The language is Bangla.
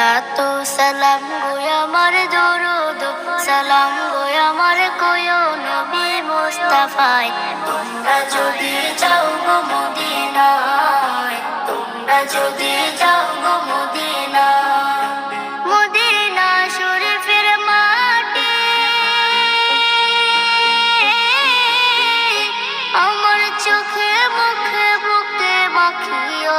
সালাত সালাম গো আমার দরুদ, সালাম গো আমার কোয়ো নবী মুস্তাফায় তোমরা যদি যাও গো মদিনায়, তোমরা যদি যাও গো মদিনায়। মদিনা শরীফের মাটি, আমার চোখে মুখে বুকে মাখিও